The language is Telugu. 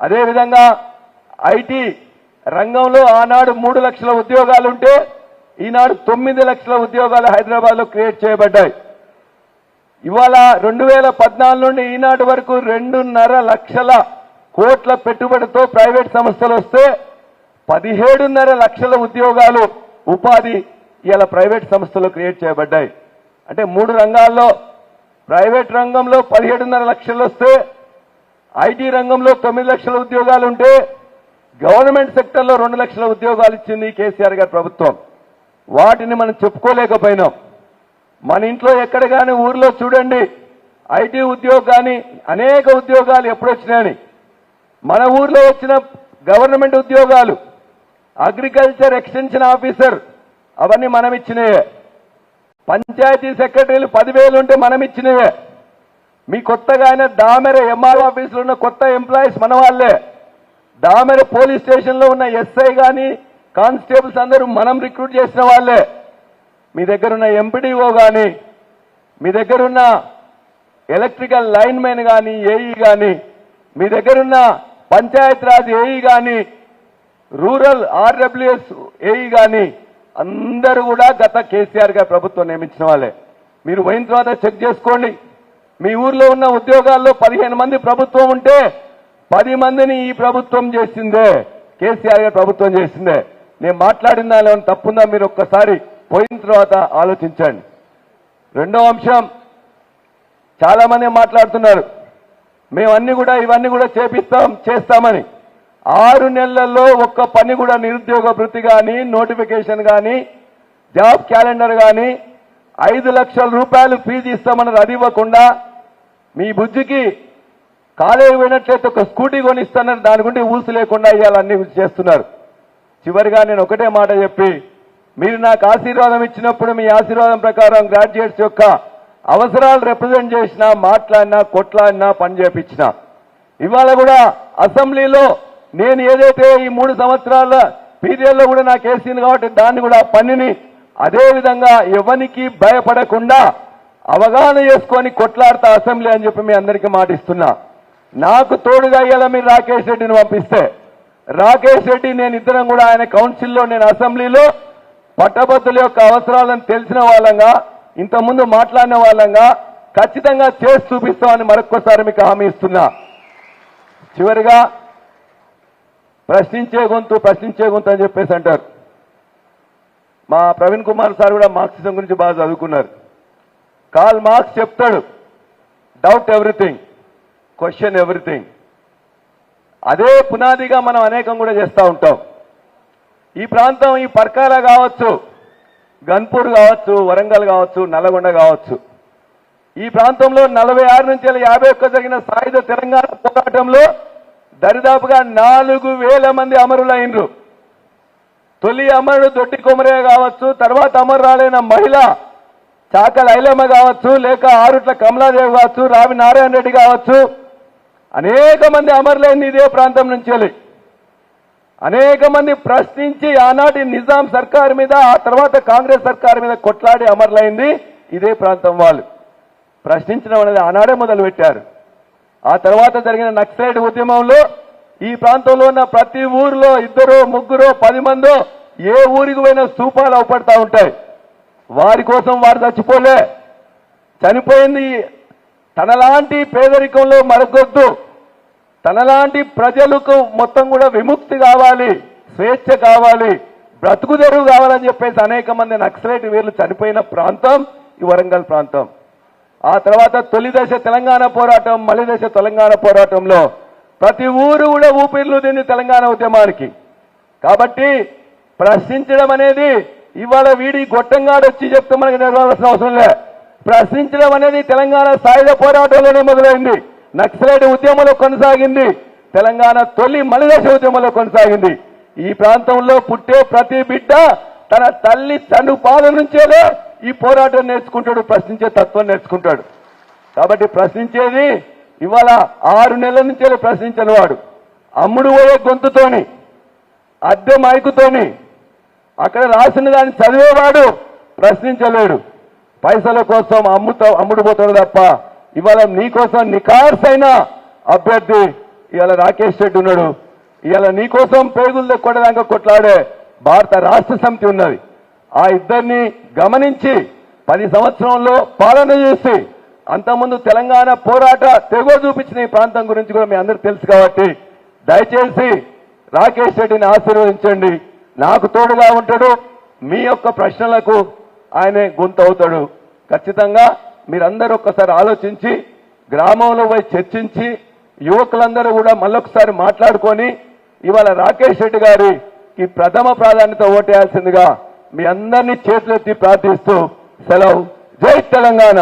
అదేవిధంగా ఐటీ రంగంలో ఆనాడు మూడు లక్షల ఉద్యోగాలుంటే ఈనాడు తొమ్మిది లక్షల ఉద్యోగాలు హైదరాబాద్లో క్రియేట్ చేయబడ్డాయి. ఇవాళ రెండు వేల పద్నాలుగు నుండి ఈనాటి వరకు రెండున్నర లక్షల కోట్ల పెట్టుబడితో ప్రైవేట్ సంస్థలు వస్తే పదిహేడున్నర లక్షల ఉద్యోగాలు ఉపాధి ఇలా ప్రైవేట్ సంస్థలు క్రియేట్ చేయబడ్డాయి. అంటే మూడు రంగాల్లో ప్రైవేట్ రంగంలో పదిహేడున్నర లక్షలు వస్తే ఐటీ రంగంలో తొమ్మిది లక్షల ఉద్యోగాలు ఉంటే గవర్నమెంట్ సెక్టర్లో రెండు లక్షల ఉద్యోగాలు ఇచ్చింది కేసీఆర్ గారి ప్రభుత్వం. వాటిని మనం చెప్పుకోలేకపోయినాం. మన ఇంట్లో ఎక్కడ కానీ ఊర్లో చూడండి ఐటీ ఉద్యోగం కానీ అనేక ఉద్యోగాలు ఎప్పుడొచ్చినాయని. మన ఊర్లో వచ్చిన గవర్నమెంట్ ఉద్యోగాలు అగ్రికల్చర్ ఎక్స్టెన్షన్ ఆఫీసర్ అవన్నీ మనం ఇచ్చినవే పంచాయతీ సెక్రటరీలు పదివేలు ఉంటే మనం ఇచ్చినవే మీ కొత్తగా ఆయన దామెర ఎంఆర్ ఆఫీసులో ఉన్న కొత్త ఎంప్లాయీస్ మన వాళ్ళే. దామెర పోలీస్ స్టేషన్లో ఉన్న ఎస్ఐ కానీ కానిస్టేబుల్స్ అందరూ మనం రిక్రూట్ చేసిన వాళ్ళే. మీ దగ్గర ఉన్న ఎంపీడీఓ కానీ మీ దగ్గర ఉన్న ఎలక్ట్రికల్ లైన్ మెన్ కానీ ఏఈ కానీ మీ దగ్గరున్న పంచాయత్ రాజ్ ఏఈ కానీ రూరల్ ఆర్డబ్ల్యూఎస్ ఏఈ కానీ అందరూ కూడా గత కేసీఆర్ గారి ప్రభుత్వం నియమించిన వాళ్ళే. మీరు పోయిన తర్వాత చెక్ చేసుకోండి. మీ ఊర్లో ఉన్న ఉద్యోగాల్లో పదిహేను మంది ప్రభుత్వం ఉంటే పది మందిని ఈ ప్రభుత్వం చేసిందే. కేసీఆర్ గారు ప్రభుత్వం చేసిందే. నేను మాట్లాడిన దానిలో తప్పుందా మీరు ఒక్కసారి? పోయిన తర్వాత ఆలోచించండి. రెండో అంశం చాలా మంది మాట్లాడుతున్నారు మేమన్నీ కూడా ఇవన్నీ కూడా చేపిస్తాం చేస్తామని. ఆరు నెలల్లో ఒక్క పని కూడా నిరుద్యోగ భృతి కానీ నోటిఫికేషన్ కానీ జాబ్ క్యాలెండర్ కానీ ఐదు లక్షల రూపాయలు ఫీజు ఇస్తామన్నది అది ఇవ్వకుండా మీ బుద్ధికి కాలేజీ పోయినట్లయితే ఒక స్కూటీ కొనిస్తానని దాని గుండి ఊసు లేకుండా ఇవాళ చేస్తున్నారు. చివరిగా నేను ఒకటే మాట చెప్పి మీరు నాకు ఆశీర్వాదం ఇచ్చినప్పుడు మీ ఆశీర్వాదం ప్రకారం గ్రాడ్యుయేట్స్ యొక్క అవసరాలు రిప్రజెంట్ చేసినా మాట్లాడినా కొట్లాడినా పని చేపించిన. ఇవాళ కూడా అసెంబ్లీలో నేను ఏదైతే ఈ మూడు సంవత్సరాల పీరియడ్లో కూడా నాకు వేసింది కాబట్టి దాన్ని కూడా పనిని అదేవిధంగా ఎవరికి భయపడకుండా అవగాహన చేసుకొని కొట్లాడతా అసెంబ్లీ అని చెప్పి మీ అందరికీ మాటిస్తున్నా నాకు తోడుగా అయ్యేలా మీరు రాకేష్ రెడ్డిని పంపిస్తే. రాకేష్ రెడ్డి నేను ఇద్దరం కూడా ఆయన కౌన్సిల్లో నేను అసెంబ్లీలో పట్టభద్రుల యొక్క అవసరాలను తెలిసిన వాళ్ళంగా ఇంతకుముందు మాట్లాడిన వాళ్ళంగా ఖచ్చితంగా చేసి చూపిస్తామని మరొక్కసారి మీకు హామీ ఇస్తున్నా. చివరిగా ప్రశ్నించే గొంతు ప్రశ్నించే గొంతు అని చెప్పేసి అంటారు. మా ప్రవీణ్ కుమార్ సార్ కూడా మార్క్సిజం గురించి బాగా చదువుకున్నారు. కాల్ మార్క్స్ చెప్తాడు డౌట్ ఎవ్రీథింగ్ క్వశ్చన్ ఎవ్రీథింగ్ అదే పునాదిగా మనం అనేకం కూడా చేస్తూ ఉంటాం. ఈ ప్రాంతం ఈ పర్కాల కావచ్చు గన్పూర్ కావచ్చు వరంగల్ కావచ్చు నల్లగొండ కావచ్చు. ఈ ప్రాంతంలో నలభై ఆరు నుంచి యాభై ఒక్క జరిగిన సాయుధ తెలంగాణ పోరాటంలో దరిదాపుగా నాలుగు వేల మంది అమరులైనరు. తొలి అమరుడు దొడ్డి కొమరే కావచ్చు తర్వాత అమరురాలైన మహిళ చాకల ఐలమ్మ కావచ్చు లేక ఆరుట్ల కమలాదేవి కావచ్చు రావి నారాయణ రెడ్డి కావచ్చు అనేక మంది అమరులైంది ఇదే ప్రాంతం నుంచి వెళ్ళి. అనేక మంది ప్రశ్నించి ఆనాటి నిజాం సర్కార్ మీద ఆ తర్వాత కాంగ్రెస్ సర్కార్ మీద కొట్లాడి అమరులైంది ఇదే ప్రాంతం వాళ్ళు. ప్రశ్నించడం అనేది ఆనాడే మొదలుపెట్టారు. ఆ తర్వాత జరిగిన నక్సలైట్ ఉద్యమంలో ఈ ప్రాంతంలో ఉన్న ప్రతి ఊరిలో ఇద్దరు ముగ్గురు పది మందో ఏ ఊరికి పోయినా స్థూపాలు అవపడతా ఉంటాయి. వారి కోసం వారు చచ్చిపోలే. చనిపోయింది తనలాంటి పేదరికంలో మరగొద్దు తనలాంటి ప్రజలకు మొత్తం కూడా విముక్తి కావాలి స్వేచ్ఛ కావాలి బ్రతుకు తెరువు కావాలని చెప్పేసి అనేక మంది నక్సలైట్ వీరులు చనిపోయిన ప్రాంతం ఈ వరంగల్ ప్రాంతం. ఆ తర్వాత తొలి దశ తెలంగాణ పోరాటం మలి దశ తెలంగాణ పోరాటంలో ప్రతి ఊరు కూడా ఊపిర్లు తింది తెలంగాణ ఉద్యమానికి. కాబట్టి ప్రశ్నించడం అనేది ఇవాళ వీడి గొట్టంగాడు వచ్చి చెప్తే మనకి నిలవాల్సిన అవసరం లే. ప్రశ్నించడం అనేది తెలంగాణ సాయుధ పోరాటంలోనే మొదలైంది. నక్సలైట్ ఉద్యమంలో కొనసాగింది. తెలంగాణ తొలి మలిదశ ఉద్యమంలో కొనసాగింది. ఈ ప్రాంతంలో పుట్టే ప్రతి బిడ్డ తన తల్లి తండ్రి పాద నుంచేనే ఈ పోరాటం నేర్చుకుంటాడు ప్రశ్నించే తత్వం నేర్చుకుంటాడు. కాబట్టి ప్రశ్నించేది ఇవాళ ఆరు నెలల నుంచే ప్రశ్నించని వాడు. అమ్ముడు పోయే గొంతుతోని అద్దె మైకుతోని అక్కడ రాసిన దాన్ని చదివేవాడు ప్రశ్నించలేడు. పైసల కోసం అమ్ముతా అమ్ముడుపోతాడు తప్ప ఇవాళ నీకోసం నికార్సైన అభ్యర్థి ఇవాళ రాకేష్ రెడ్డి ఉన్నాడు. ఇవాళ నీకోసం పేగులు కొట్టడానికి కొట్లాడే భారత రాష్ట్ర సమితి ఉన్నది. ఆ ఇద్దరిని గమనించి పది సంవత్సరంలో పాలన చేసి అంతకుముందు తెలంగాణ పోరాట తెగో చూపించిన ఈ ప్రాంతం గురించి కూడా మీ అందరూ తెలుసు కాబట్టి దయచేసి రాకేష్ రెడ్డిని ఆశీర్వదించండి. నాకు తోడుగా ఉంటాడు. మీ యొక్క ప్రశ్నలకు ఆయనే గొంతు అవుతాడు ఖచ్చితంగా మీరందరూ ఒక్కసారి ఆలోచించి గ్రామంలో పోయి చర్చించి యువకులందరూ కూడా మళ్ళొకసారి మాట్లాడుకొని ఇవాళ రాకేష్ రెడ్డి గారికి ప్రథమ ప్రాధాన్యత ఓటేయాల్సిందిగా మీ అందరినీ చేతులెత్తి ప్రార్థిస్తూ సెలవు. జై తెలంగాణ!